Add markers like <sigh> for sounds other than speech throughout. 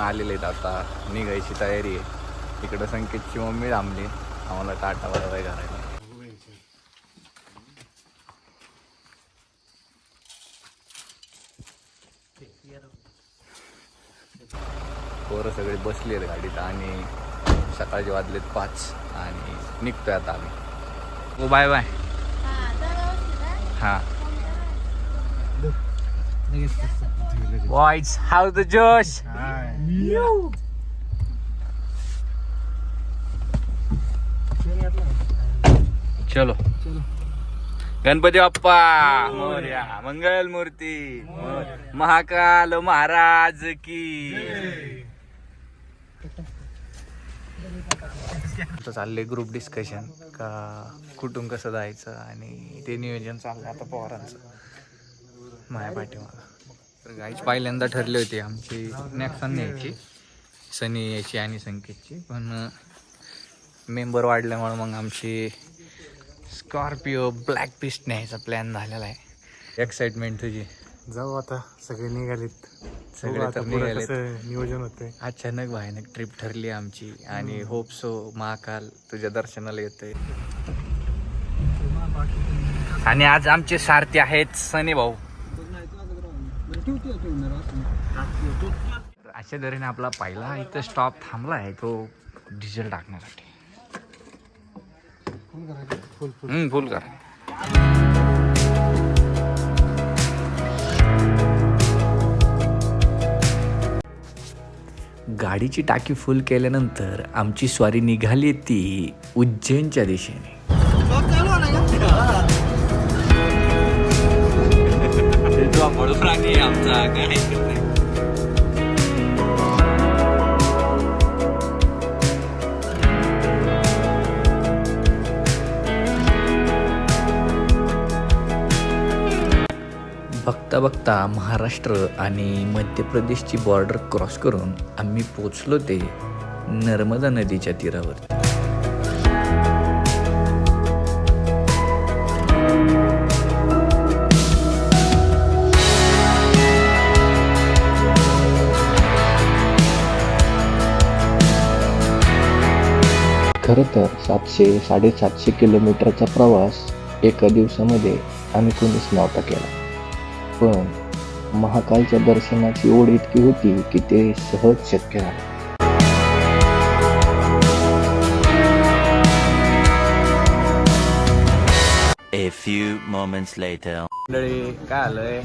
आलेले आहेत आता. निघायची तयारी आहे. इकडं संकेतची मम्मी थांबली. आम्हाला टाटा बरोबर करायला. पोरं सगळे बसले आहेत गाडीत आणि सकाळचे वाजलेत पाच आणि निघतोय आता आम्ही. हो बाय बाय. हा. Boys, how the Josh? चलो. गणपती बाप्पा. मोर्या. मंगल मूर्ती. महाकाल महाराज की. चालले चाललंय ग्रुप डिस्कशन का कुठून कसं जायचं आणि ते नियोजन चाललं आता पोरांचं. माझ्या पाठीमागं. तर गाईच पहिल्यांदा ठरली होती आमची नॅक्सन न्यायची. सनी यायची आणि संकेतची. पण मेंबर वाढल्यामुळे मग आमची स्कॉर्पिओ ब्लॅक पिस्ट न्यायचा प्लॅन झालेला आहे. एक्साइटमेंट तुझी. जाऊ आता सगळे निघालेत. सगळे तर निघालेत. कसं नियोजन होतंय. अचानक भयानक ट्रिप ठरली आमची आणि होप सो महाकाल तुझ्या दर्शनाला येतोय. आणि आज आमचे सारथी आहेत सनी भाऊ. अशा तऱ्हेने आपला पहिला इथं स्टॉप थांबला आहे तो डिझेल टाकण्यासाठी. फुल करा. गाडीची टाकी फुल केल्यानंतर आमची स्वारी निघाली ती उज्जैनच्या दिशेने. प्राणी आमचा काय बघता बघता महाराष्ट्र आणि मध्य प्रदेशची बॉर्डर क्रॉस करून आम्ही पोचलो ते नर्मदा नदीच्या तीरावर खरं तर सातशे साडेसातशे किलोमीटरचा प्रवास एका दिवसामध्ये आम्ही कोणीच नव्हता केला. पण महाकालच्या दर्शनाची ओढ इतकी होती की ते सहज शक्य झाले. A few moments later. मंडळी काय आलंय?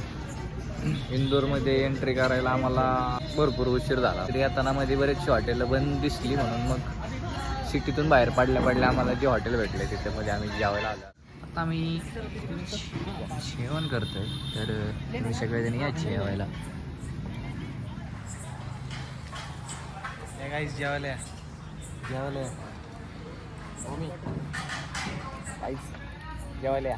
इंदोरमध्ये एंट्री करायला आम्हाला भरपूर उशीर झाला. तरी येताना मध्ये बरेचशी हॉटेल बंद दिसली म्हणून मग सिटीतून बाहेर पडल्या पडल्या आम्हाला जे हॉटेल भेटले त्याच्यामध्ये आम्ही जेवायला आलो आता आम्ही जेवण करतोय तर तुम्ही सगळेजण या जेवायला काहीच जेवायला या. जेवायला या. काहीच जेवायला या.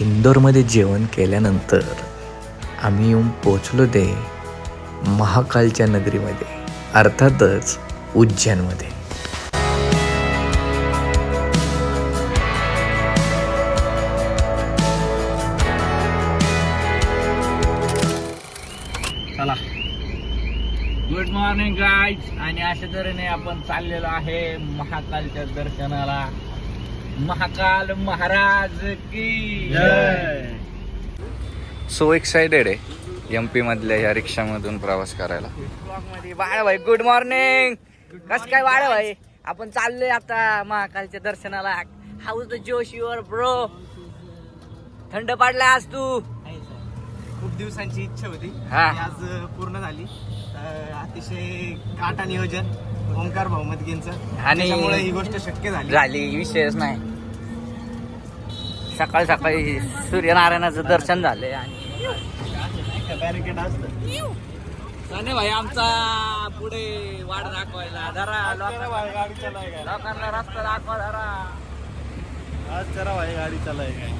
इंदोरमध्ये जेवण केल्यानंतर आम्ही येऊन पोचलो ते महाकालच्या नगरीमध्ये अर्थातच उज्जैनमध्ये. चला. गुड मॉर्निंग गाईज आणि अशा तऱ्हेने आपण चाललेलो आहे महाकालच्या दर्शनाला. महाकाल महाराज की सो एक्साइटेड आहे. एम पी मधल्या या रिक्षामधून प्रवास करायला. मध्ये बाळ भाई गुड मॉर्निंग कस काय बाळ भाई? आपण चाललोय आता महाकालच्या दर्शनाला. हाऊस द जोश युअर ब्रो थंड पडलाय आज तू. खूप दिवसांची इच्छा होती. हा. आज पूर्ण झाली. अतिशय काटा नियोजन ओंकार भाऊ मदगेंचं आणि- ही गोष्ट शक्य झाली. झाली विषयच नाही. सकाळी सकाळी सूर्यनारायणाचं दर्शन झालंय आणि बॅरिकेड असतं. सने भाई आमचा पुढे वाट दाखवायला. जरा लोकांना रस्ता दाखवा जरा. आज जरा भाई गाडी चालाय काय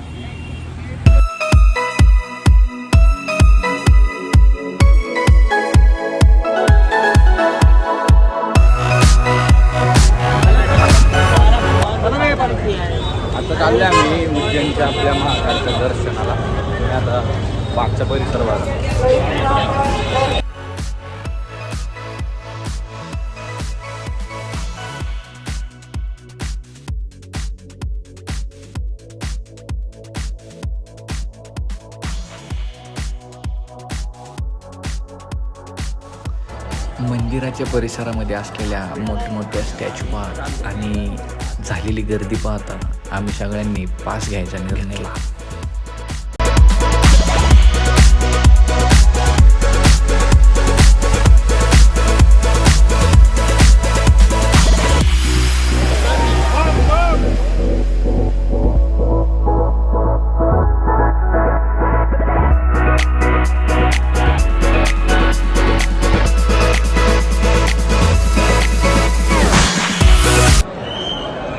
मागचा परिसर बघा. मंदिराच्या परिसरामध्ये असलेल्या मोठमोठ्या स्टॅच्यू पाहत आणि झालेली गर्दी पाहता आम्ही सगळ्यांनी पास घ्यायचा निर्णय केला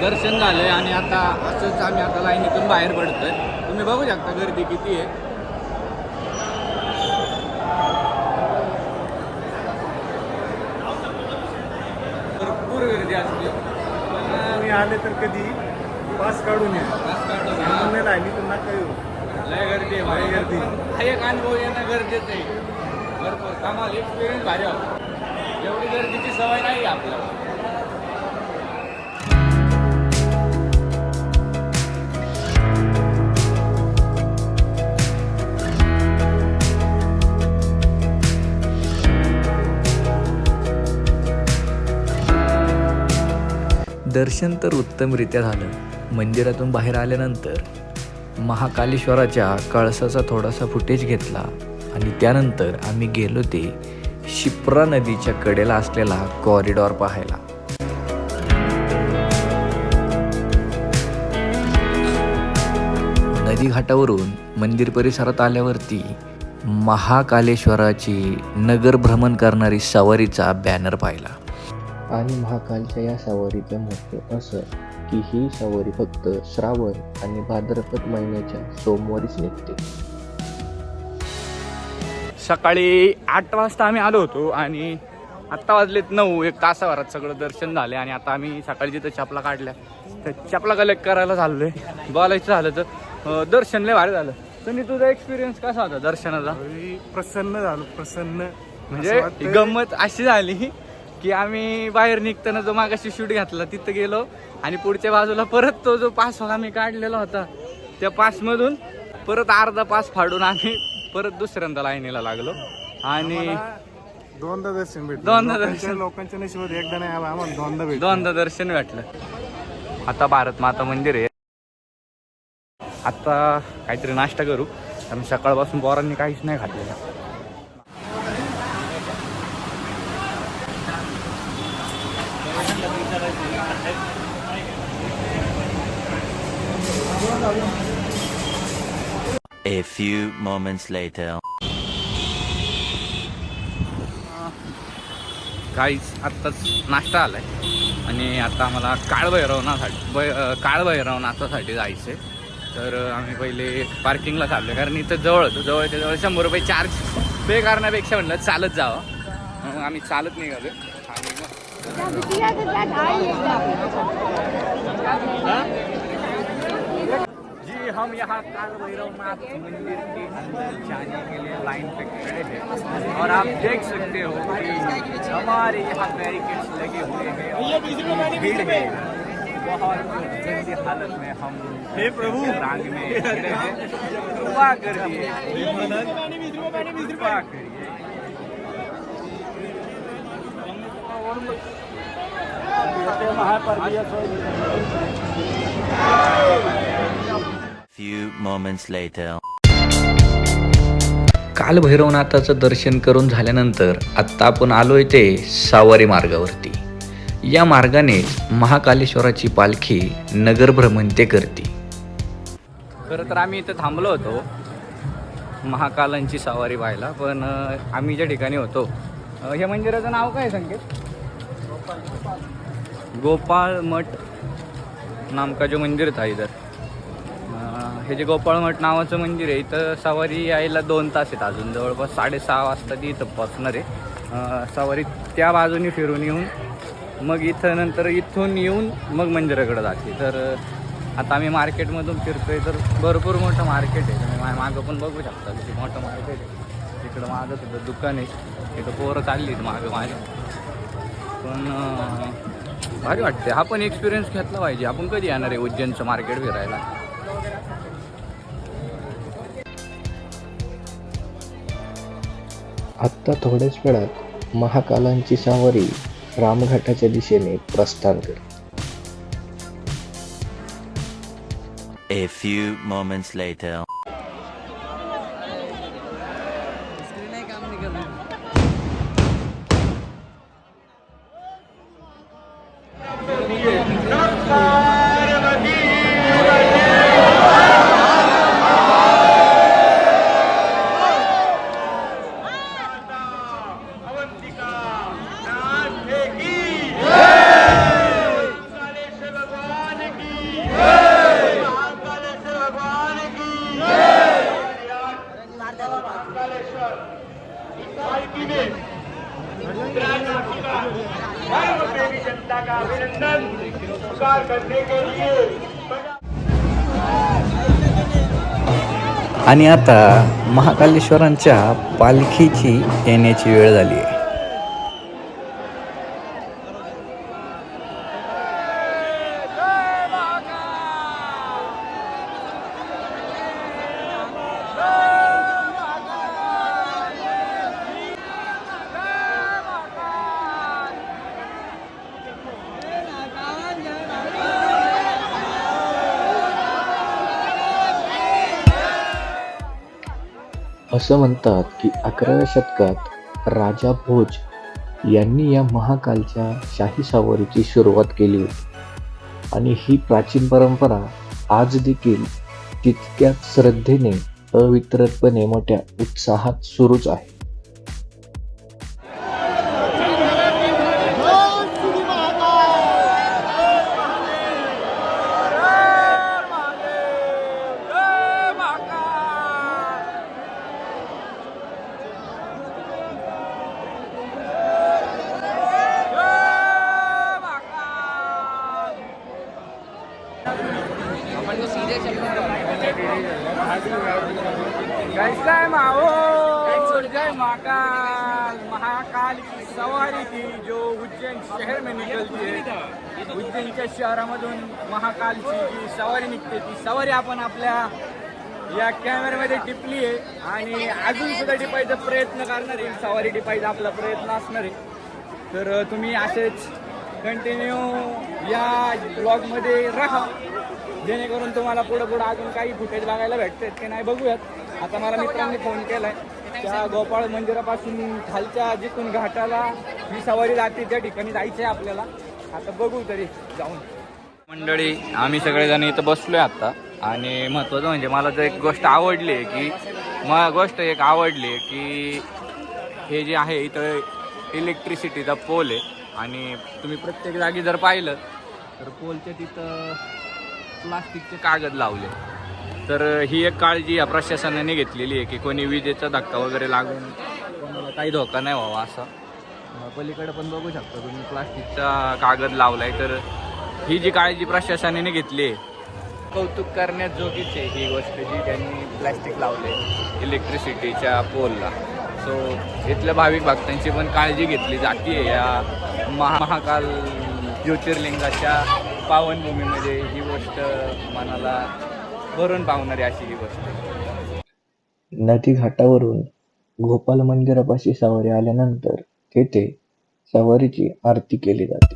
दर्शन झालंय आणि आता असंच आम्ही आता लाईनीतून बाहेर पडतोय. तुम्ही बघू शकता गर्दी किती आहे. भरपूर गर्दी असते. पण तुम्ही आले तर कधी? पास काढून या. सामान्य राहिली तर नका येऊ. लय गर्दी आहे. लय गर्दी. हा एक अनुभव येणं गरजेचं आहे. भरपूर. कामाला. एक्सपिरियन्स भारी होता एवढी गर्दीची सवय नाही आहे आपल्याला. दर्शन तर उत्तमरित्या झालं. मंदिरातून बाहेर आल्यानंतर महाकालेश्वराच्या कळसाचा थोडासा फुटेज घेतला आणि त्यानंतर आम्ही गेलो ते शिप्रा नदीच्या कडेला असलेला कॉरिडॉर पाहायला. नदी घाटावरून मंदिर परिसरात आल्यावरती महाकालेश्वराची नगर भ्रमण करणारी सवारीचा बॅनर पाहिला. आणि महाकालच्या या सवारीचं महत्त्व असं की ही सवारी फक्त श्रावण आणि भाद्रपद महिन्याच्या सोमवारीच निघते. सकाळी आठ वाजता आम्ही आलो होतो आणि आत्ता वाजलेत नऊ एक तासाभरात सगळं दर्शन झाले आणि आता आम्ही सकाळी जिथं चपला काढल्या तर चपला कलेक्ट करायला चाललोय. बोलायचं झालं तर दर्शन लय भारी झालं. तुम्ही तुझा एक्सपिरियन्स कसा होता दर्शनाचा? प्रसन्न झालो प्रसन्न. म्हणजे गंमत अशी झाली की आम्ही बाहेर निघताना जो मागाशी शूट घातला तिथं गेलो आणि पुढच्या बाजूला परत तो जो पास आम्ही काढलेला होता त्या पासमधून परत अर्धा पास फाडून आम्ही परत दुसऱ्यांदा लाईनीला लागलो. आणि दोनदा दर्शन भेटलं. दोनदा दर्शन. लोकांच्या नशिबात एकदा नाही आला आम्हाला दोनदा भेटलं. दोनदा दर्शन भेटलं. आता भारत माता मंदिर आहे. आता काहीतरी नाश्ता करू. कारण सकाळपासून पोरांनी काहीच नाही खाल्लेलं. A few moments later. काहीच आत्ताच नाश्ता आलाय. आणि आता आम्हाला काळभैरवनासाठी बै काळभैरवनाथासाठी जायचं आहे तर आम्ही पहिले पार्किंगला चाललो कारण इथं जवळ होतं जवळच्या जवळ शंभर रुपये चार्ज पे करण्यापेक्षा म्हणलं चालत जावं. आम्ही चालत निघालो जी हम यहाँ काल भैरवनाथ मंदिर के अंदर जाने के लिए लाइन पे खड़े हैं। और आप देख सकते हो कि हमारे यहाँ बैरिकेड्स लगे हुए हैं भीड़ है। बहुत गंदी हालत में हम हे प्रभु। रांग में <laughs> खड़े हैं। कृपा करिए। कृपा करिए. काल भैरवनाथाचं दर्शन करून झाल्यानंतर आत्ता आपण आलोय ते सावरी मार्गावरती. या मार्गाने महाकालेश्वराची पालखी नगर भ्रमंते करते. खरं तर आम्ही इथं थांबलो होतो. महाकालांची सावारी व्हायला पण आम्ही ज्या ठिकाणी होतो या मंदिराचं नाव काय आहे संकेत? गोपाळ मठ नाम का जो मंदिर था इधर। हे जे गोपाळ मठ नावाचं मंदिर आहे इथं सवारी यायला दोन तास आहेत अजून जवळपास साडेसहा वाजता ती इथं पोचणार आहे. सवारी त्या बाजूने फिरून येऊन मग इथं नंतर इथून येऊन मग मंदिराकडे जाते. तर आता आम्ही मार्केटमधून फिरतोय तर भरपूर मोठं मार्केट आहे. तुम्ही मागं पण बघू शकता किती मोठं मार्केट आहे. तिकडं माझं सुद्धा दुकान आहे. तिथं पोरं चालली आहेत मागं माझ्या पण भारी वाटते हा पण एक्सपिरियन्स घेतला पाहिजे. आपण कधी येणार आहे उज्जैनचं मार्केट फिरायला? आत्ता थोड्याच वेळात महाकालांची सावरी रामघाटाच्या दिशेने प्रस्थान करते A few moments later. आणि आता महाकालेश्वरांच्या पालखीची येण्याची वेळ झाली आहे. असं म्हणतात की अकराव्या शतकात राजा भोज यांनी या महाकालच्या शाही सावरीची सुरुवात केली होती. आणि ही प्राचीन परंपरा आज देखील तितक्याच श्रद्धेने अवितरतपणे मोठ्या उत्साहात सुरूच आहे. कैसा माहौल? जय महाकाल। महाकाल की सवारी थी जो उज्जैन शहर में निकलती है। उज्जैनच्या शहरामधून महाकालची जी सवारी निघते ती सवारी आपण आपल्या या कॅमेऱ्यामध्ये टिपली आहे आणि अजून सुद्धा टिपायचा प्रयत्न करणार आहे. सवारी टिपायचा आपला प्रयत्न असणार आहे. तर तुम्ही असेच कंटिन्यू या ब्लॉगमध्ये राहा. जेणेकरून तुम्हाला पुढं पुढं अजून काही फुटेज बघायला भेटतात की नाही बघूयात. आता मला मित्रांनी फोन केलाय. त्या गोपाळ मंदिरापासून खालच्या जिथून घाटाला ही सवारी जाते त्या ठिकाणी जायचं आहे आपल्याला. आता बघू तरी जाऊन. मंडळी आम्ही सगळेजण इथं बसलोय आता. आणि महत्त्वाचं म्हणजे मला तर एक गोष्ट आवडली आहे की मला गोष्ट एक आवडली आहे की हे जे आहे इथं इलेक्ट्रिसिटीचा पोल आहे. आणि तुम्ही प्रत्येक जागी जर पाहिलं तर पोलच्या तिथं प्लास्टिकचे कागद लावले. तर ही एक काळजी या प्रशासनाने घेतलेली आहे की कोणी विजेचा धक्का वगैरे लागून कोणाला काही धोका नाही व्हावा असा. पलीकडे पण बघू शकता तुम्ही प्लास्टिकचा कागद लावलाय. तर ही जी काळजी प्रशासनाने घेतली आहे कौतुक करण्याजोगीच आहे ही गोष्ट जी त्यांनी प्लॅस्टिक लावले इलेक्ट्रिसिटीच्या पोलला. सो इथल्या भाविक भक्तांची पण काळजी घेतली जाते या महा महाकाल ज्योतिर्लिंगाच्या पावनभूमीमध्ये म्हणजे ही गोष्ट मनाला भरून पावणारी अशी ही गोष्ट. नदी घाटावरून गोपाल मंदिरापाशी सवारी आल्यानंतर तेथे सवारीची आरती केली जाते.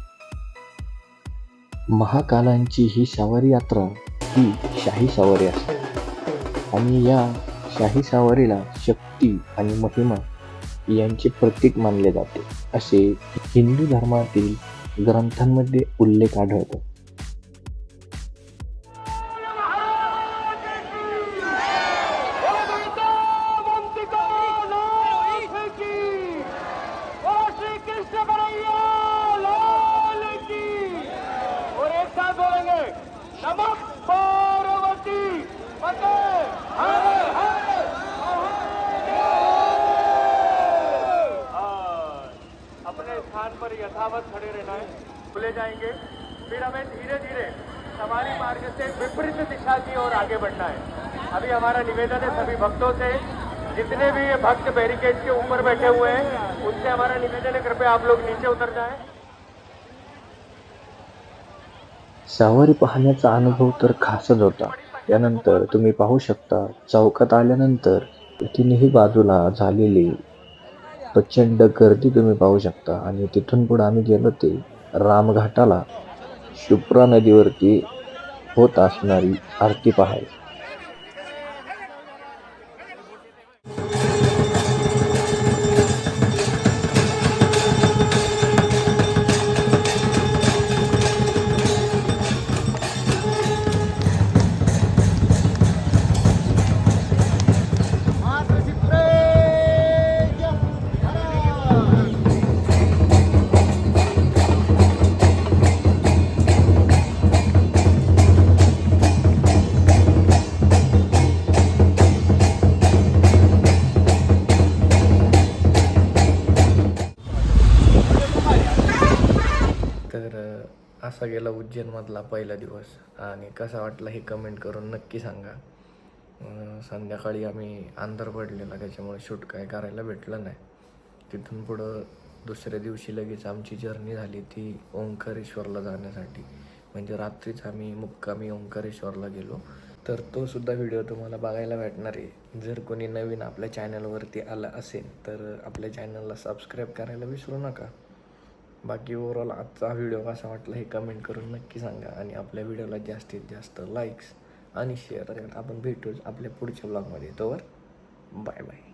महाकालांची ही सवारी यात्रा ही शाही सवारी असते. आणि या शाही सवारीला शक्ती आणि महिमा यांचे प्रतीक मानले जाते. असे हिंदू धर्मातील ग्रंथांमध्ये उल्लेख आढळतो. नमक पार्वती हर अपने स्थान पर यथावत खड़े रहना है। खुले जाएँगे। फिर हमें धीरे धीरे सवारी मार्ग से विपरीत दिशा की ओर आगे बढ़ना है। अभी हमारा निवेदन है सभी भक्तों से, जितने भी ये भक्त बैरिकेड के ऊपर बैठे हुए हैं, उनसे हमारा निवेदन है, कृपया आप लोग नीचे उतर जाएँ। सवारी पाहण्याचा अनुभव तर खासच होता. त्यानंतर तुम्ही पाहू शकता चौकात आल्यानंतर तिन्ही बाजूला झालेली प्रचंड गर्दी तुम्ही पाहू शकता. आणि तिथून पुढे आम्ही गेलो ते रामघाटाला शुप्रा नदीवरती होत असणारी आरती पाहायला. असा गेला उज्जैनमधला पहिला दिवस? आणि कसा वाटला हे कमेंट करून नक्की सांगा. संध्याकाळी आम्ही अंधार पडलेला त्याच्यामुळे शूट काय करायला भेटलं नाही. तिथून पुढं दुसऱ्या दिवशी लगेच आमची जर्नी झाली ती ओंकारेश्वरला जाण्यासाठी. म्हणजे रात्रीच आम्ही मुक्कामी ओंकारेश्वरला गेलो. तर तो सुद्धा व्हिडिओ तुम्हाला बघायला भेटणार आहे. जर कोणी नवीन आपल्या चॅनलवरती आला असेल तर आपल्या चॅनलला सबस्क्राईब करायला विसरू नका. बाकी ओवरऑल आजचा व्हिडिओ कसा वाटला हे कमेंट करून नक्की सांगा. आणि आपल्या व्हिडिओला जास्तीत जास्त लाईक्स आणि शेअर आपण भेटूच आपल्या पुढच्या ब्लॉगमध्ये तोवर बाय बाय